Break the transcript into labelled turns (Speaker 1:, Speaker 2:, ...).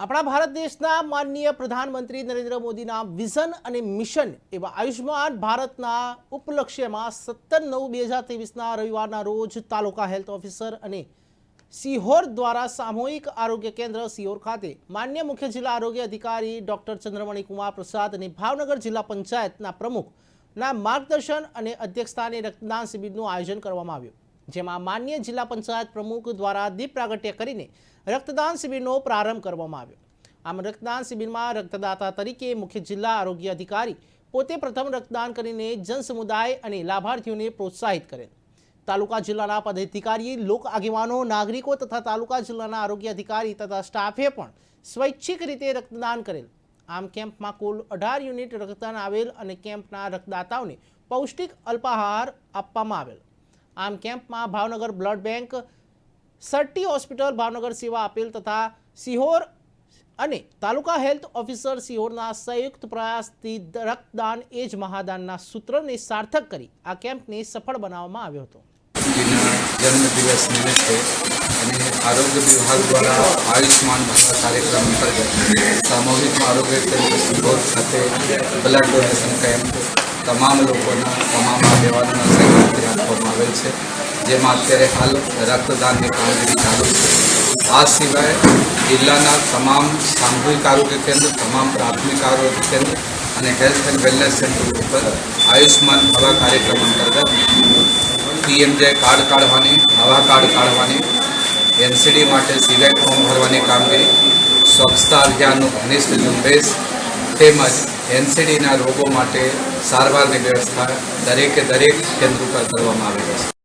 Speaker 1: આપણા ભારત દેશના માનનીય પ્રધાનમંત્રી નરેન્દ્ર મોદીના વિઝન અને મિશન એવા આયુષ્માન ભારતના ઉપલક્ષ્યમાં સત્તર નવ બે હજાર ત્રેવીસના રવિવારના રોજ તાલુકા હેલ્થ ઓફિસર અને સિહોર દ્વારા સામૂહિક આરોગ્ય કેન્દ્ર સિહોર ખાતે માન્ય મુખ્ય જિલ્લા આરોગ્ય અધિકારી ડોક્ટર ચંદ્રમણી કુમાર પ્રસાદ અને ભાવનગર જિલ્લા પંચાયતના પ્રમુખના માર્ગદર્શન અને અધ્યક્ષસ્થાને રક્તદાન શિબિરનું આયોજન કરવામાં આવ્યું. જેમાં માન્ય જિલ્લા પંચાયત પ્રમુખ દ્વારા દીપ પ્રાગટ્ય કરીને રક્તદાન શિબિરનો પ્રારંભ કરવામાં આવ્યો. આમ રક્તદાન શિબિરમાં રક્તદાતા તરીકે મુખ્ય જિલ્લા આરોગ્ય અધિકારી પોતે પ્રથમ રક્તદાન કરીને જન સમુદાય અને લાભાર્થીઓને પ્રોત્સાહિત કરેલ તાલુકા જિલ્લાના પદાધિકારી લોક આગેવાનો, નાગરિકો તથા તાલુકા જિલ્લાના આરોગ્ય અધિકારી તથા સ્ટાફે પણ સ્વૈચ્છિક રીતે રક્તદાન કરેલ. આમ કેમ્પમાં કુલ અઢાર યુનિટ રક્તદાન આવેલ અને કેમ્પના રક્તદાતાઓને પૌષ્ટિક અલ્પાહાર આપવામાં આવેલ. આમ કેમ્પમાં Bhavnagar blood bank sir T hospital Bhavnagar સેવા આપેલ તથા સિહોર અને તાલુકા હેલ્થ ઓફિસર સિહોરના સંયુક્ત પ્રયાસથી રક્તદાન એ જ મહાદાનના સૂત્રને સાર્થક કરી આ કેમ્પને સફળ બનાવવામાં આવ્યો હતો.
Speaker 2: ના જન્મદિવસ નિમિત્તે અને આરોગ્ય વિભાગ દ્વારા આયુષ્માન ભારત કાર્યક્રમ અંતર્ગત સામૂહિક આરોગ્ય કેન્દ્ર સુબોધ ખાતે બ્લડ ડોનેશન કેમ્પ તમામ લોકોના, તમામ આગેવાનોના સહયોગથી રાખવામાં આવેલ છે. જેમાં અત્યારે હાલ રક્તદાનની કામગીરી ચાલુ છે. આ સિવાય જિલ્લાના તમામ સામૂહિક આરોગ્ય કેન્દ્ર, તમામ પ્રાથમિક આરોગ્ય કેન્દ્ર અને હેલ્થ એન્ડ વેલનેસ સેન્ટર ઉપર આયુષ્માન ભવા કાર્યક્રમ અંતર્ગત પીએમજે કાર્ડ કાઢવાની, હવા કાર્ડ કાઢવાની, એનસીડી માટે સિવેક ફોર્મ ભરવાની કામગીરી, સ્વચ્છતા અભિયાનનું ઘનિષ્ઠ ઝુંબેશ તેમજ એનસીડીના રોગો માટે સારવારની વ્યવસ્થા દરેકે દરેક કેન્દ્ર ઉપર કરવામાં આવેલી છે.